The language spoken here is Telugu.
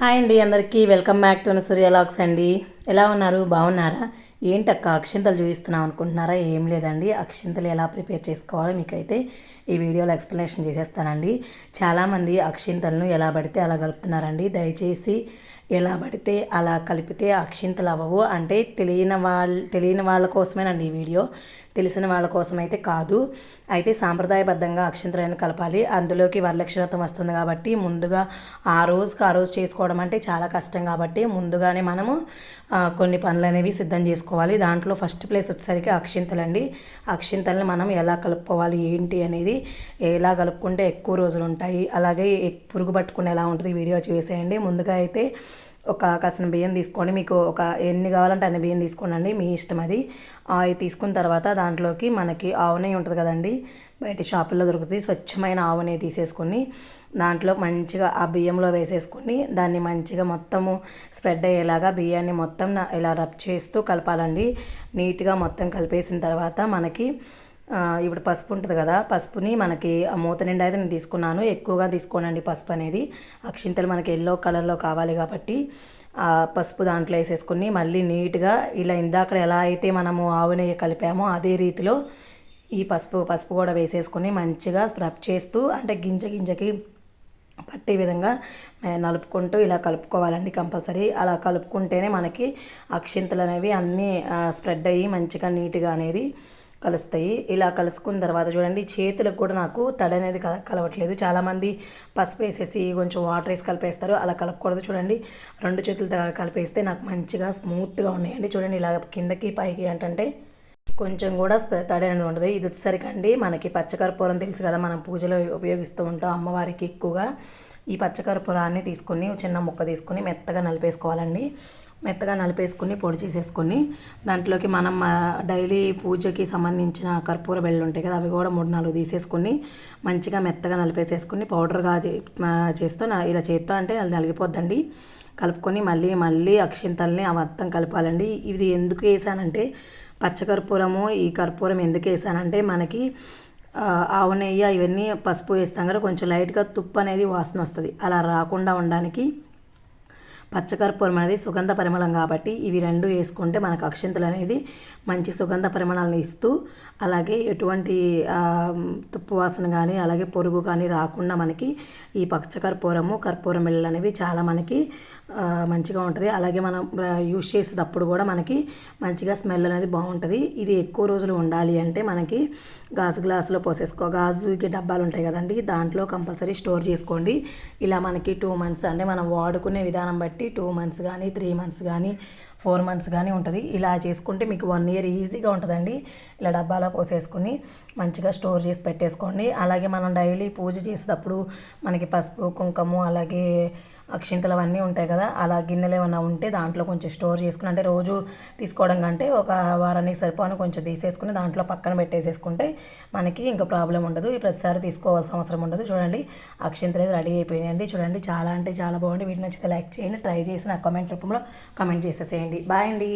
హాయ్ అండి అందరికీ. వెల్కమ్ బ్యాక్ టు సూర్యలాక్స్ అండి. ఎలా ఉన్నారు? బాగున్నారా? ఏంటక్క అక్షింతలు చూపిస్తున్నాం అనుకుంటున్నారా? ఏం లేదండి. అక్షింతలు ఎలా ప్రిపేర్ చేసుకోవాలో మీకైతే ఈ వీడియోలో ఎక్స్ప్లెనేషన్ చేసేస్తానండి. చాలామంది అక్షింతలను ఎలా పడితే అలా కలుపుతున్నారండి. దయచేసి ఎలా పడితే అలా కలిపితే అక్షింతలు అవ్వవు. అంటే తెలియని వాళ్ళ తెలియని వాళ్ళ కోసమేనండి ఈ వీడియో. తెలిసిన వాళ్ళ కోసం అయితే కాదు. అయితే సాంప్రదాయబద్ధంగా అక్షంతరాన్ని కలపాలి. అందులోకి వరలక్షణతం వస్తుంది కాబట్టి ముందుగా ఆ రోజుకి ఆ రోజు చేసుకోవడం అంటే చాలా కష్టం కాబట్టి ముందుగానే మనము కొన్ని పనులు అనేవి సిద్ధం చేసుకోవాలి. దాంట్లో ఫస్ట్ ప్లేస్ వచ్చేసరికి అక్షింతలండి అక్షింతల్ని మనం ఎలా కలుపుకోవాలి ఏంటి అనేది ఎలా కలుపుకుంటే ఎక్కువ రోజులు ఉంటాయి అలాగే పురుగు పట్టుకుని ఎలా ఉంటుంది వీడియో చూసేయండి. ముందుగా అయితే ఒక కాసిన బియ్యం తీసుకోండి. మీకు ఒక ఎన్ని కావాలంటే అన్ని బియ్యం తీసుకోండి మీ ఇష్టం అది. అవి తీసుకున్న తర్వాత దాంట్లోకి మనకి ఆవు నెయ్యి ఉంటుంది కదండి. బయట షాపుల్లో దొరుకుతుంది. స్వచ్ఛమైన ఆవు నెయ్యి తీసేసుకొని దాంట్లో మంచిగా ఆ బియ్యంలో వేసేసుకొని దాన్ని మంచిగా మొత్తము స్ప్రెడ్ అయ్యేలాగా బియ్యాన్ని మొత్తం ఇలా రబ్ చేస్తూ కలపాలండి. నీట్గా మొత్తం కలిపేసిన తర్వాత మనకి ఇప్పుడు పసుపు ఉంటుంది కదా పసుపుని మనకి ఆ మూత నిండా అయితే నేను తీసుకున్నాను. ఎక్కువగా తీసుకోనండి పసుపు అనేది. అక్షింతలు మనకి ఎల్లో కలర్లో కావాలి కాబట్టి ఆ పసుపు దాంట్లో వేసేసుకుని మళ్ళీ నీట్గా ఇలా ఇందాక ఎలా అయితే మనము ఆవు నెయ్యి కలిపామో అదే రీతిలో ఈ పసుపు పసుపు కూడా వేసేసుకొని మంచిగా స్క్రబ్ చేస్తూ అంటే గింజ గింజకి పట్టే విధంగా నలుపుకుంటూ ఇలా కలుపుకోవాలండి కంపల్సరీ. అలా కలుపుకుంటేనే మనకి అక్షింతలు అనేవి అన్నీ స్ప్రెడ్ అయ్యి మంచిగా నీట్గా అనేది కలుస్తాయి. ఇలా కలుసుకున్న తర్వాత చూడండి చేతులకు కూడా నాకు తడి అనేది కలవట్లేదు. చాలామంది పసుపు వేసేసి కొంచెం వాటర్ వేసి కలిపేస్తారు. అలా కలపకూడదు చూడండి. రెండు చేతులు కలిపేస్తే నాకు మంచిగా స్మూత్గా ఉన్నాయండి. చూడండి ఇలా కిందకి పైకి ఏంటంటే కొంచెం కూడా తడి అనేది ఉండదు. ఇది వచ్చేసరికండి మనకి పచ్చకర్పూరం తెలుసు కదా మనం పూజలో ఉపయోగిస్తూ ఉంటాం అమ్మవారికి ఎక్కువగా. ఈ పచ్చకర్పూరాన్ని తీసుకుని చిన్న ముక్క తీసుకుని మెత్తగా నలిపేసుకోవాలండి. మెత్తగా నలిపేసుకుని పొడి చేసేసుకొని దాంట్లోకి మనం డైలీ పూజకి సంబంధించిన కర్పూర బెళ్ళు ఉంటాయి కదా అవి కూడా మూడు నాలుగు తీసేసుకుని మంచిగా మెత్తగా నలిపేసేసుకుని పౌడర్గా చేస్తూ ఇలా చేత్తో అంటే అది నలిగిపోద్దండి. కలుపుకొని మళ్ళీ మళ్ళీ అక్షింతల్ని ఆ మొత్తం కలపాలండి. ఇది ఎందుకు వేసానంటే పచ్చకర్పూరము ఈ కర్పూరం ఎందుకు వేసానంటే మనకి ఆవు నెయ్యి ఇవన్నీ పసుపు వేస్తాం కదా కొంచెం లైట్గా తుప్పు అనేది వాసన వస్తుంది. అలా రాకుండా ఉండడానికి పచ్చకర్పూరం అనేది సుగంధ పరిమళం కాబట్టి ఇవి రెండు వేసుకుంటే మనకు అక్షంతలు అనేది మంచి సుగంధ పరిమళాలను ఇస్తూ అలాగే ఎటువంటి తుప్పు వాసన కానీ అలాగే పొరుగు కానీ రాకుండా మనకి ఈ పచ్చకర్పూరము కర్పూరం బిళ్ళలు అనేవి చాలా మనకి మంచిగా ఉంటుంది. అలాగే మనం యూజ్ చేసేటప్పుడు కూడా మనకి మంచిగా స్మెల్ అనేది బాగుంటుంది. ఇది ఎక్కువ రోజులు ఉండాలి అంటే మనకి గాజు గ్లాసులో పోసేసుకో గాజుకి డబ్బాలు ఉంటాయి కదండి దాంట్లో కంపల్సరీ స్టోర్ చేసుకోండి. ఇలా మనకి టూ మంత్స్ అంటే మనం వాడుకునే విధానం బట్టి బట్టి టూ మంత్స్ కానీ త్రీ మంత్స్ కానీ ఫోర్ మంత్స్ కానీ ఉంటుంది. ఇలా చేసుకుంటే మీకు వన్ ఇయర్ ఈజీగా ఉంటుందండి. ఇలా డబ్బాలో పోసేసుకుని మంచిగా స్టోర్ చేసి పెట్టేసుకోండి. అలాగే మనం డైలీ పూజ చేసేటప్పుడు మనకి పసుపు కుంకుమ అలాగే అక్షింతలు అవన్నీ ఉంటాయి కదా అలా గిన్నెలు ఏమైనా ఉంటే దాంట్లో కొంచెం స్టోర్ చేసుకుని అంటే రోజు తీసుకోవడం కంటే ఒక వారానికి సరిపోని కొంచెం తీసేసుకుని దాంట్లో పక్కన పెట్టేసేసుకుంటే మనకి ఇంకా ప్రాబ్లం ఉండదు. ఈ ప్రతిసారి తీసుకోవాల్సిన అవసరం ఉండదు. చూడండి అక్షింతలు రెడీ అయిపోయినాయండి. చూడండి చాలా అంటే చాలా బాగుంది వీటి నచ్చితే లైక్ చేయండి ట్రై చేసి నా కామెంట్ రూపంలో కామెంట్ చేసేసేయండి. బాయ్ అండి.